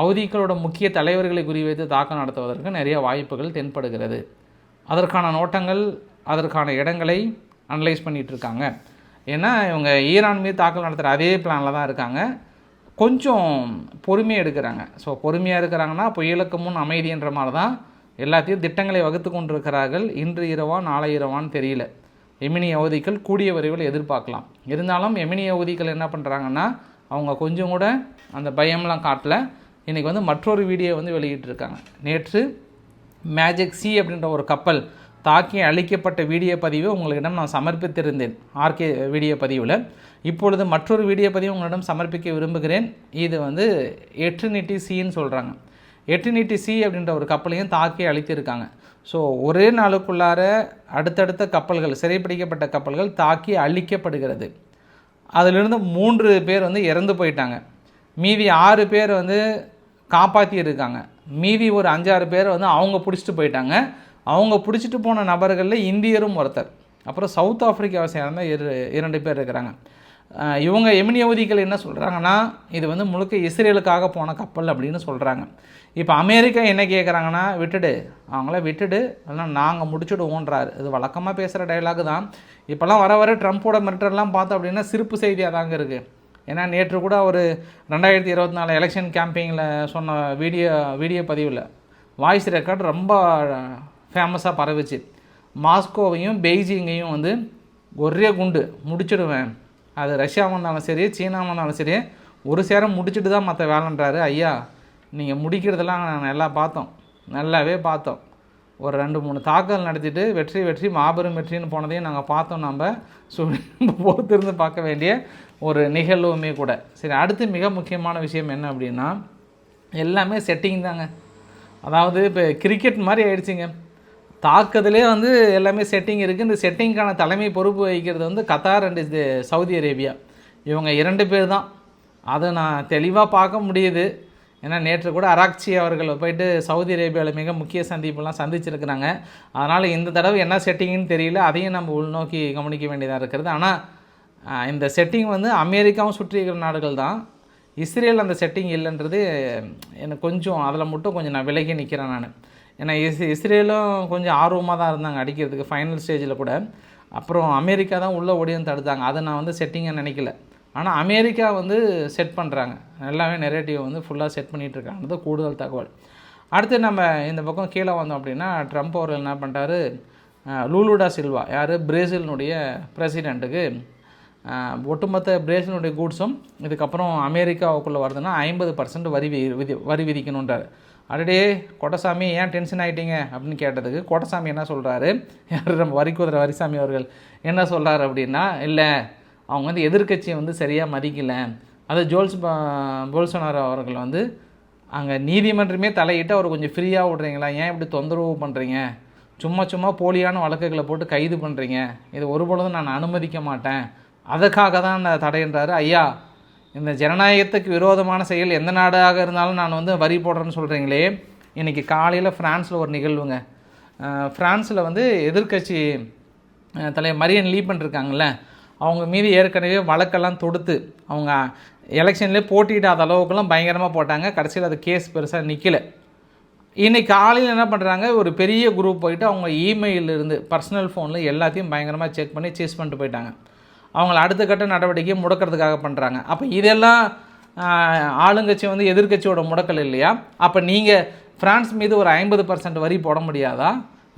அவதிக்களோட முக்கிய தலைவர்களை குறிவைத்து தாக்கம் நடத்துவதற்கு நிறைய வாய்ப்புகள் தென்படுகிறது. அதற்கான நோட்டங்கள் அதற்கான இடங்களை அனலைஸ் பண்ணிகிட்ருக்காங்க இருக்காங்க. ஏன்னா இவங்க ஈரான் மீது தாக்கல் நடத்துகிற அதே பிளானில் தான் இருக்காங்க. கொஞ்சம் பொறுமையாக எடுக்கிறாங்க. ஸோ பொறுமையாக இருக்கிறாங்கன்னா புயலுக்கு முன் அமைதின்ற மாதிரி தான் எல்லாத்தையும் திட்டங்களை வகுத்து கொண்டிருக்கிறார்கள். இன்று இரவா நாளை இரவான்னு தெரியல. எமினி அவதிகள் கூடிய விரைவில் எதிர்பார்க்கலாம். இருந்தாலும் எமினி அவதிகள் என்ன பண்ணுறாங்கன்னா அவங்க கொஞ்சம் கூட அந்த பயம்லாம் காட்டல. இன்றைக்கி வந்து மற்றொரு வீடியோ வந்து வெளியிட்டிருக்காங்க. நேற்று மேஜிக் சி அப்படின்ற ஒரு கப்பல் தாக்கி அழிக்கப்பட்ட வீடியோ பதிவை உங்களிடம் நான் சமர்ப்பித்திருந்தேன். ஆர்கே வீடியோ பதிவில். இப்பொழுது மற்றொரு வீடியோ பதிவு உங்களிடம் சமர்ப்பிக்க விரும்புகிறேன். இது வந்து எட்ரினிட்டி சின்னு சொல்கிறாங்க எட்ரினிட்டி சி அப்படின்ற ஒரு கப்பலையும் தாக்கி அழித்திருக்காங்க. ஸோ ஒரே நாளுக்குள்ளார அடுத்தடுத்த கப்பல்கள் சிறைப்பிடிக்கப்பட்ட கப்பல்கள் தாக்கி அழிக்கப்படுகிறது. அதிலிருந்து மூன்று பேர் வந்து இறந்து போயிட்டாங்க. மீதி ஆறு பேர் வந்து காப்பாற்றி இருக்காங்க மீதி ஒரு அஞ்சாறு பேர் வந்து அவங்க பிடிச்சிட்டு போயிட்டாங்க. அவங்க பிடிச்சிட்டு போன நபர்களில் இந்தியரும் ஒருத்தர். அப்புறம் சவுத் ஆஃப்ரிக்காவை சேர்ந்த இரு இரண்டு பேர் இருக்கிறாங்க. இவங்க எமினி அவதிகள் என்ன சொல்கிறாங்கன்னா இது வந்து முழுக்க இஸ்ரேலுக்காக போன கப்பல் அப்படின்னு சொல்கிறாங்க இப்போ அமெரிக்கா என்ன கேட்குறாங்கன்னா விட்டுடு. அவங்கள விட்டுடு. அதெல்லாம் நாங்கள் முடிச்சுடுவோன்றாரு. இது வழக்கமாக பேசுகிற டயலாக் தான். இப்போல்லாம் வர வர ட்ரம்ப்போட மிரட்டர்லாம் பார்த்தோம் அப்படின்னா சிறப்பு செய்தியாக தாங்க இருக்குது ஏன்னா நேற்று கூட அவர் ரெண்டாயிரத்தி இருபத்தி நாலு எலெக்ஷன் கேம்பெயினில் சொன்ன வீடியோ வீடியோ பதிவில் வாய்ஸ் ரெக்கார்டு ரொம்ப ஃபேமஸாக பரவுச்சு. மாஸ்கோவையும் பெய்ஜிங்கையும் வந்து ஒரே குண்டு முடிச்சிடுவேன். அது ரஷ்யாவாக இருந்தாலும் சரி சீனாவாக இருந்தாலும் சரி ஒரு சேரம் முடிச்சுட்டு தான் மற்ற வேலைன்றாரு ஐயா நீங்கள் முடிக்கிறதெல்லாம் நாங்கள் நல்லா பார்த்தோம். நல்லாவே பார்த்தோம். ஒரு ரெண்டு மூணு தாக்குதல் நடத்திட்டு வெற்றி வெற்றி மாபெரும் வெற்றின்னு போனதையும் நாங்கள் பார்த்தோம். நம்ம ஸோ பொறுத்திருந்து பார்க்க வேண்டிய ஒரு நிகழ்வுமே கூட. சரி அடுத்து மிக முக்கியமான விஷயம் என்ன அப்படின்னா எல்லாமே செட்டிங் தாங்க. அதாவது இப்போ கிரிக்கெட் மாதிரி ஆயிடுச்சுங்க. தாக்குதலே வந்து எல்லாமே செட்டிங் இருக்குது இந்த செட்டிங்க்கான தலைமை பொறுப்பு வகிக்கிறது வந்து கத்தார் அண்டு இது சவுதி அரேபியா. இவங்க இரண்டு பேர் தான் அதை நான் தெளிவாக பார்க்க முடியுது. ஏன்னா நேற்று கூட அராக்சி அவர்கள் போயிட்டு சவுதி அரேபியாவில் மிக முக்கிய சந்திப்பெல்லாம் சந்திச்சிருக்கிறாங்க. அதனால் இந்த தடவை என்ன செட்டிங்னு தெரியல. அதையும் நம்ம உள்நோக்கி கவனிக்க வேண்டியதாக இருக்கிறது ஆனால் இந்த செட்டிங் வந்து அமெரிக்காவும் சுற்றி இருக்கிற நாடுகள் தான். இஸ்ரேல் அந்த செட்டிங் இல்லைன்றது எனக்கு கொஞ்சம் அதில் மட்டும் கொஞ்சம் நான் விலகி நிற்கிறேன் நான். ஏன்னா இஸ் இஸ்ரேலும் கொஞ்சம் ஆர்வமாக தான் இருந்தாங்க அடிக்கிறதுக்கு ஃபைனல் ஸ்டேஜில் கூட. அப்புறம் அமெரிக்கா தான் உள்ளே ஓடியும் தடுத்தாங்க. அதை நான் வந்து செட்டிங்காக நினைக்கல. ஆனால் அமெரிக்கா வந்து செட் பண்ணுறாங்க எல்லாமே நெரேட்டிவ் வந்து ஃபுல்லாக செட் பண்ணிகிட்டு இருக்காங்க கூடுதல் தகவல். அடுத்து நம்ம இந்த பக்கம் கீழே வந்தோம் அப்படின்னா ட்ரம்ப் அவர்கள் என்ன பண்ணிட்டாரு லூலுடா சில்வா. யார்? பிரேசிலினுடைய பிரசிடெண்ட்டுக்கு ஒட்டுமொத்த பிரேசிலினுடைய கூட்ஸும் இதுக்கப்புறம் அமெரிக்காவுக்குள்ளே வருதுன்னா ஐம்பது பர்சன்ட் வரி விதி வரி விதிக்கணுன்றார் அடடே கொட்டசாமி ஏன் டென்ஷன் ஆகிட்டீங்க அப்படின்னு கேட்டதுக்கு கொட்டசாமி என்ன சொல்கிறாரு யார் நம்ம வரி குதிரை வரிசாமி அவர்கள் என்ன சொல்கிறாரு அப்படின்னா இல்லை அவங்க வந்து எதிர்க்கட்சியை வந்து சரியாக மதிக்கலை. அது ஜோல்ஸ் போல்சனார் போல்சனாரோ அவர்கள் வந்து அங்கே நீதிமன்றமே தலையிட்டு அவர் கொஞ்சம் ஃப்ரீயாக விட்றீங்களா? ஏன் இப்படி தொந்தரவு பண்ணுறீங்க சும்மா சும்மா போலியான வழக்குகளை போட்டு கைது பண்ணுறீங்க இது ஒருபொழுதும் நான் அனுமதிக்க மாட்டேன். அதுக்காக தான் நான் தடைன்றாரு. ஐயா இந்த ஜனநாயகத்துக்கு விரோதமான செயல் எந்த நாடாக இருந்தாலும் நான் வந்து வரி போடுறேன்னு சொல்கிறீங்களே இன்றைக்கி காலையில் ஃப்ரான்ஸில் ஒரு நிகழ்வுங்க. ஃப்ரான்ஸில் வந்து எதிர்க்கட்சி தலைவர் மரியன் லீபன் இருக்காங்கல்ல அவங்க மீது ஏற்கனவே வழக்கெல்லாம் தொடுத்து அவங்க எலெக்ஷன்லேயே போட்டியிடாத அளவுக்குலாம் பயங்கரமாக போட்டாங்க. கடைசியில் அது கேஸ் பெருசாக நிற்கல இன்னைக்கு காலையில் என்ன பண்ணுறாங்க ஒரு பெரிய குரூப் போயிட்டு அவங்க இமெயிலிருந்து பர்சனல் ஃபோனில் எல்லாத்தையும் பயங்கரமாக செக் பண்ணி சேஸ் பண்ணிட்டு போயிட்டாங்க. அவங்கள அடுத்த கட்ட நடவடிக்கையை முடக்கிறதுக்காக பண்ணுறாங்க அப்போ இதெல்லாம் ஆளுங்கட்சி வந்து எதிர்க்கட்சியோட முடக்கல் இல்லையா? அப்போ நீங்கள் பிரான்ஸ் மீது ஒரு ஐம்பது பர்சன்ட் வரி போட முடியாதா?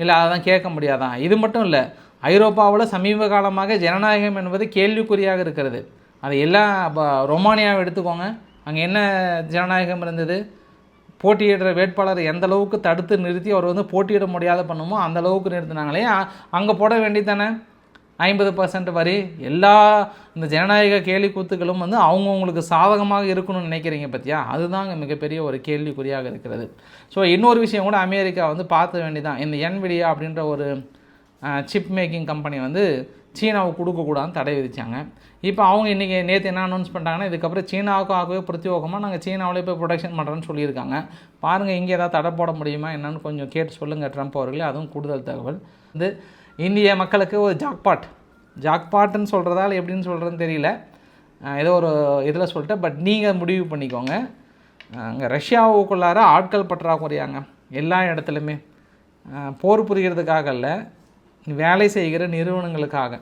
இல்லை அதான் கேட்க முடியாதா? இது மட்டும் இல்லை ஐரோப்பாவில் சமீப காலமாக ஜனநாயகம் என்பது கேள்விக்குறியாக இருக்கிறது. அது எல்லாம் இப்போ ரொமானியாவை எடுத்துக்கோங்க. அங்கே என்ன ஜனநாயகம் இருந்தது? போட்டியிடுற வேட்பாளர் எந்த அளவுக்கு தடுத்து நிறுத்தி அவர் வந்து போட்டியிட முடியாத பண்ணுமோ அந்த அளவுக்கு நிறுத்தினாங்களே. அங்கே போட வேண்டியதானே ஐம்பது பர்சன்ட் வரி எல்லா இந்த ஜனநாயக கேலி கூத்துக்களும் வந்து அவங்கவுங்களுக்கு சாதகமாக இருக்கணும்னு நினைக்கிறீங்க பற்றியா அதுதான் மிகப்பெரிய ஒரு கேள்விக்குறியாக இருக்கிறது. ஸோ இன்னொரு விஷயம் கூட அமெரிக்கா வந்து பார்த்த வேண்டிதான் இந்த என்விடியா அப்படின்ற ஒரு சிப் மேக்கிங் கம்பெனி வந்து சீனாவுக்கு கொடுக்கக்கூடாதுன்னு தடை விதித்தாங்க இப்போ அவங்க இன்றைக்கி நேற்று என்ன அனௌன்ஸ் பண்ணிட்டாங்கன்னா இதுக்கப்புறம் சீனாவுக்கும் ஆகவே பிரத்யோகமாக நாங்கள் சீனாவிலே போய் ப்ரொடக்ஷன் பண்ணுறோன்னு சொல்லியிருக்காங்க. பாருங்கள் இங்கே ஏதாவது தடை போட முடியுமா என்னன்னு கொஞ்சம் கேட்டு சொல்லுங்கள் ட்ரம்ப் அவர்களே. அதுவும் கூடுதல் தகவல். வந்து இந்திய மக்களுக்கு ஒரு ஜாக்பாட். ஜாக்பாட்டுன்னு சொல்கிறதால எப்படின்னு சொல்கிறதுன்னு தெரியல. ஏதோ ஒரு இதில் சொல்லிட்டேன். பட் நீங்கள் முடிவு பண்ணிக்கோங்க. அங்கே ரஷ்யாவுக்குள்ளார ஆட்கள் பற்றாக்குறையாங்க. எல்லா இடத்துலையுமே. போர் புரிகிறதுக்காக இல்லை வேலை செய்கிற நிறுவனங்களுக்காக.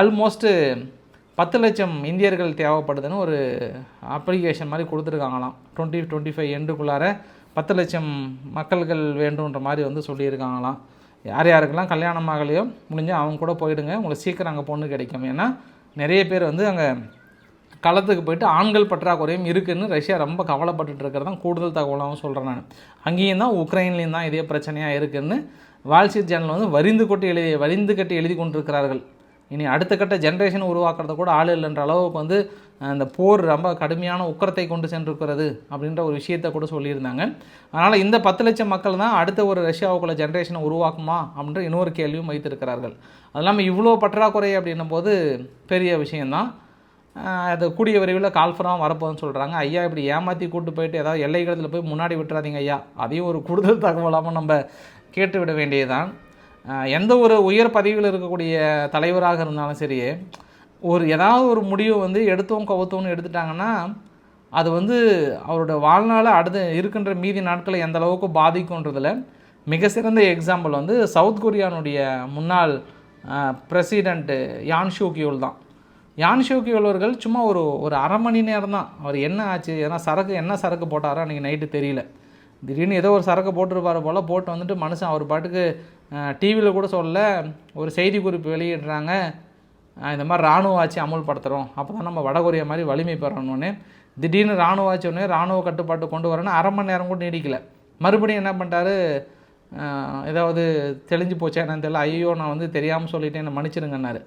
ஆல்மோஸ்ட்டு பத்து லட்சம் இந்தியர்கள் தேவைப்படுதுன்னு ஒரு அப்ளிகேஷன் மாதிரி கொடுத்துருக்காங்களாம். டுவெண்ட்டி டுவெண்ட்டி ஃபைவ் எண்டுக்குள்ளார பத்து லட்சம் மக்கள்கள் வேண்டுன்ற மாதிரி வந்து சொல்லியிருக்காங்களாம். யார் யாருக்கெல்லாம் கல்யாணம் ஆகலையோ முடிஞ்சால் அவங்க கூட போயிடுங்க. உங்களுக்கு சீக்கிரம் அங்கே பொண்ணு கிடைக்கும். ஏன்னா நிறைய பேர் வந்து அங்கே களத்துக்கு போயிட்டு ஆண்கள் பற்றாக்குறையும் இருக்குதுன்னு ரஷ்யா ரொம்ப கவலைப்பட்டுட்டு இருக்கிறதான் கூடுதல் தகவலாகவும் சொல்கிறேன் நான். அங்கேயும் தான் உக்ரைன்லேயும் தான் இதே பிரச்சனையாக இருக்குதுன்னு வால்ஸ்ட்ரீட் ஜேர்னல் வந்து வரிந்து கொட்டி எழுதி வரிந்து கட்டி எழுதி கொண்டிருக்கிறார்கள். இனி அடுத்த கட்ட ஜென்ரேஷன் உருவாக்குறது கூட ஆள் இல்லைன்ற அளவுக்கு வந்து அந்த இந்த போர் ரொம்ப கடுமையான உக்கரத்தை கொண்டு சென்றிருக்கிறது அப்படின்ற ஒரு விஷயத்தை கூட சொல்லியிருந்தாங்க. அதனால் இந்த பத்து லட்சம் மக்கள் தான் அடுத்த ஒரு ரஷ்யாவுக்குள்ள ஜென்ரேஷனை உருவாக்குமா அப்படின்ற இன்னொரு கேள்வியும் வைத்திருக்கிறார்கள். அது இல்லாமல் இவ்வளோ பற்றாக்குறை அப்படின்னும் போது பெரிய விஷயந்தான் அது கூடிய விரைவில் கால்ஃபராக வரப்போகுதுன்னு சொல்கிறாங்க ஐயா இப்படி ஏமாற்றி கூட்டு போயிட்டு ஏதாவது எல்லைகளத்தில் போய் முன்னாடி விட்டுறாதீங்க ஐயா. அதையும் ஒரு கூடுதல் தகவலாமல் நம்ம கேட்டு விட வேண்டியதுதான். எந்த ஒரு உயர் பதவியில் இருக்கக்கூடிய தலைவராக இருந்தாலும் சரி ஒரு ஏதாவது ஒரு முடிவு வந்து எடுத்தோம் கவுத்தோம்னு எடுத்துட்டாங்கன்னா அது வந்து அவரோட வாழ்நாள் அடுத்து இருக்கின்ற மீதி நாட்களை எந்த அளவுக்கு பாதிக்கும்ன்றதில் மிக சிறந்த எக்ஸாம்பிள் வந்து சவுத் கொரியானுடைய முன்னாள் பிரசிடெண்ட்டு யான் ஷூக்கியோல் தான். யான் ஷோக்கியோல் அவர்கள் சும்மா ஒரு ஒரு அரை மணி நேரம் தான். அவர் என்ன ஆச்சு ஏன்னா சரக்கு என்ன சரக்கு போட்டாரோ அன்றைக்கி நைட்டு தெரியல. திடீர்னு ஏதோ ஒரு சரக்கு போட்டிருப்பார் போல் போட்டு வந்துட்டு மனுஷன் அவர் பாட்டுக்கு டிவியில் கூட சொல்ல ஒரு செய்தி குறிப்பு வெளியிடுறாங்க இந்த மாதிரி ராணுவ ஆட்சி அமுல்படுத்துகிறோம் அப்போ தான் நம்ம வடகொரியா மாதிரி வலிமை பெறணும்னு. திடீர்னு ராணுவ ஆட்சி ஒன்று ராணுவ கட்டுப்பாட்டு கொண்டு வரணும்னு அரை மணி நேரம் கூட நீடிக்கலை. மறுபடியும் என்ன பண்ணிட்டாரு? ஏதாவது தெளிஞ்சு போச்சா என்னன்னு தெரியல. ஐயோ நான் வந்து தெரியாமல் சொல்லிட்டேன். என்னை மன்னிச்சிருங்கன்னாரு.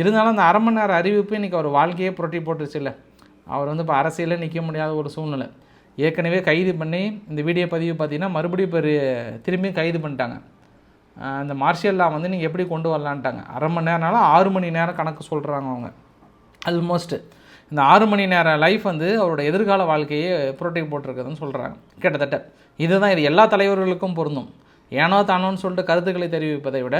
இருந்தாலும் அந்த அரை மணி நேரம் அறிவிப்பு இன்றைக்கி அவர் வாழ்க்கையே புரட்டி போட்டுருச்சு இல்லை. அவர் வந்து இப்போ அரசியலில் நிற்க முடியாத ஒரு சூழ்நிலை. ஏற்கனவே கைது பண்ணி இந்த வீடியோ பதிவு பார்த்தீங்கன்னா மறுபடியும் இப்போ திரும்பியும் கைது பண்ணிட்டாங்க. அந்த இந்த மார்ஷியல் லா வந்து நீங்கள் எப்படி கொண்டு வரலான்ட்டாங்க. அரை மணி நேரம்னாலும் ஆறு மணி நேரம் கணக்கு சொல்கிறாங்க அவங்க. ஆல்மோஸ்ட்டு இந்த ஆறு மணி நேர லைஃப் வந்து அவரோட எதிர்கால வாழ்க்கையே புரட்டி போட்டிருக்குதுன்னு சொல்கிறாங்க கிட்டத்தட்ட. இதுதான் இது எல்லா தலைவர்களுக்கும் பொருந்தும். ஏனோ தானோன்னு சொல்லிட்டு கருத்துக்களை தெரிவிப்பதை விட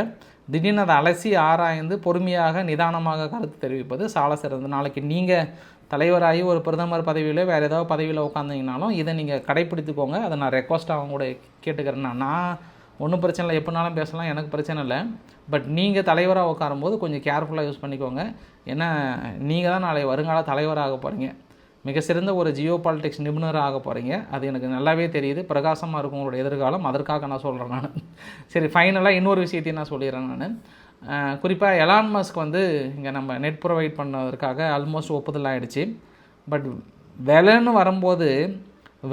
திடீர்னு அதை அலசி ஆராய்ந்து பொறுமையாக நிதானமாக கருத்து தெரிவிப்பது சால சிறந்தது. நாளைக்கு நீங்கள் தலைவராகி ஒரு பிரதமர் பதவியில் வேறு ஏதாவது பதவியில் உட்காந்தீங்கனாலும் இதை நீங்கள் கடைப்பிடித்துக்கோங்க. அதை நான் ரெக்வஸ்ட்டாக கூட கேட்டுக்கிறேன். நான் ஒன்றும் பிரச்சனை இல்லை. எப்படினாலும் பேசலாம். எனக்கு பிரச்சனை இல்லை. பட் நீங்கள் தலைவராக உட்காரும்போது கொஞ்சம் கேர்ஃபுல்லாக யூஸ் பண்ணிக்கோங்க. ஏன்னா நீங்கள் தான் நாளை வருங்கால தலைவராக போகிறீங்க மிக சிறந்த ஒரு ஜியோ பாலிடிக்ஸ் நிபுணராக ஆக போகிறீங்க அது எனக்கு நல்லாவே தெரியுது. பிரகாசமாக இருக்கும் உங்களோட எதிர்காலம். அதற்காக நான் சொல்கிறேன் நான். சரி ஃபைனலாக இன்னொரு விஷயத்தையும் நான் சொல்லிடுறேன் நான். குறிப்பாக எலான் மஸ்க் வந்து இங்கே நம்ம நெட் ப்ரொவைட் பண்ணதற்காக ஆல்மோஸ்ட் ஒப்புதல் ஆகிடுச்சு பட் விலைன்னு வரும்போது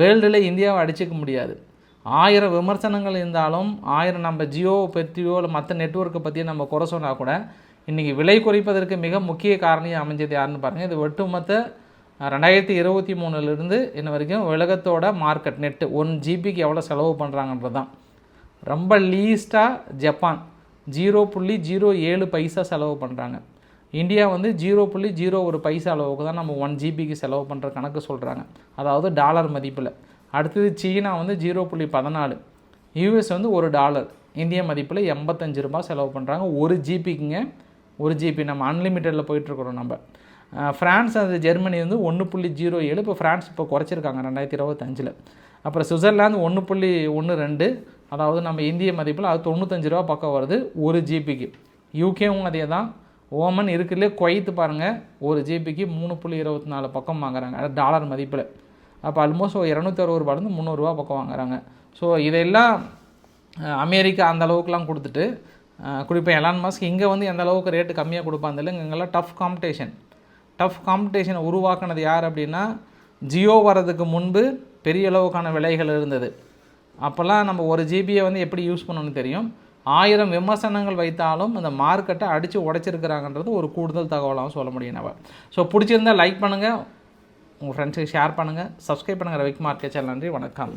வேர்ல்டில் இந்தியாவை அடிச்சிக்க முடியாது. ஆயிரம் விமர்சனங்கள் இருந்தாலும் ஆயிரம் நம்ம ஜியோ பற்றியோ இல்லை மற்ற நெட்வொர்க்கை பற்றியோ நம்ம குறை சொன்னால் கூட இன்றைக்கி விலை குறைப்பதற்கு மிக முக்கிய காரணியாக அமைஞ்சது யாருன்னு பாருங்கள் இது ஒட்டுமொத்த ரெண்டாயிரத்தி இருபத்தி மூணுலேருந்து இன்ன வரைக்கும் உலகத்தோட மார்க்கெட் நெட்டு ஒன் ஜிபிக்கு எவ்வளோ செலவு பண்ணுறாங்கன்றது தான் ரொம்ப லீஸ்ட்டாக ஜப்பான் ஜீரோ புள்ளி ஜீரோ ஏழு பைசா செலவு பண்ணுறாங்க இந்தியா வந்து ஜீரோ புள்ளி ஜீரோ ஒரு பைசா அளவுக்கு தான் நம்ம ஒன் ஜிபிக்கு செலவு பண்ணுற கணக்கு சொல்கிறாங்க அதாவது டாலர் மதிப்பில். அடுத்தது சீனா வந்து ஜீரோ புள்ளி பதினாலு. யூஎஸ் வந்து ஒரு டாலர். இந்திய மதிப்பில் எண்பத்தஞ்சு ரூபா செலவு பண்ணுறாங்க ஒரு ஜிபிக்குங்க ஒரு ஜிபி நம்ம அன்லிமிட்டடில் போயிட்டுருக்குறோம் நம்ம. ஃப்ரான்ஸ் அது ஜெர்மனி வந்து ஒன்று புள்ளி ஜீரோ ஏழு. இப்போ ஃப்ரான்ஸ் இப்போ குறைச்சிருக்காங்க ரெண்டாயிரத்தி இருபத்தஞ்சில். அப்புறம் சுவிட்சர்லாந்து ஒன்று புள்ளி ஒன்று ரெண்டு. அதாவது நம்ம இந்திய மதிப்பில் அது தொண்ணூத்தஞ்சு ரூபா பக்கம் வருது ஒரு ஜிபிக்கு யூகேவும் அதே தான் ஓமன் இருக்குல்லே குவைத்து பாருங்கள் ஒரு ஜிபிக்கு மூணு புள்ளி இருபத்தி நாலு பக்கம் வாங்குறாங்க. டாலர் மதிப்பில். அப்போ ஆல்மோஸ்ட் ஒரு இரநூத்தி அறுபது ரூபாலேருந்து முந்நூறுரூவா பக்கம் வாங்குறாங்க. ஸோ இதெல்லாம் அமெரிக்கா அந்த அளவுக்குலாம் கொடுத்துட்டு குறிப்பாக எலான் மாஸ்க் இங்கே வந்து எந்த அளவுக்கு ரேட்டு கம்மியாக கொடுப்பாங்க இல்லைங்க இங்கெல்லாம் டஃப் காம்படிஷன் டஃப் காம்படிஷனை உருவாக்குனது யார் அப்படின்னா ஜியோ வர்றதுக்கு முன்பு பெரிய அளவுக்கான விலைகள் இருந்தது. அப்போல்லாம் நம்ம ஒரு ஜிபியை வந்து எப்படி யூஸ் பண்ணணும்னு தெரியும்? ஆயிரம் விமர்சனங்கள் வைத்தாலும் அந்த மார்க்கெட்டை அடித்து உடைச்சிருக்கிறாங்கன்றது ஒரு கூடுதல் தகவலாகவும் சொல்ல முடியும் நம்ம. ஸோ பிடிச்சிருந்தா லைக் பண்ணுங்கள் உங்கள் ஃப்ரெண்ட்ஸுக்கு ஷேர் பண்ணுங்கள் சப்ஸ்கிரைப் பண்ணுங்கள் ரவிக்குமார் கேச்சல் நன்றி. வணக்கம்.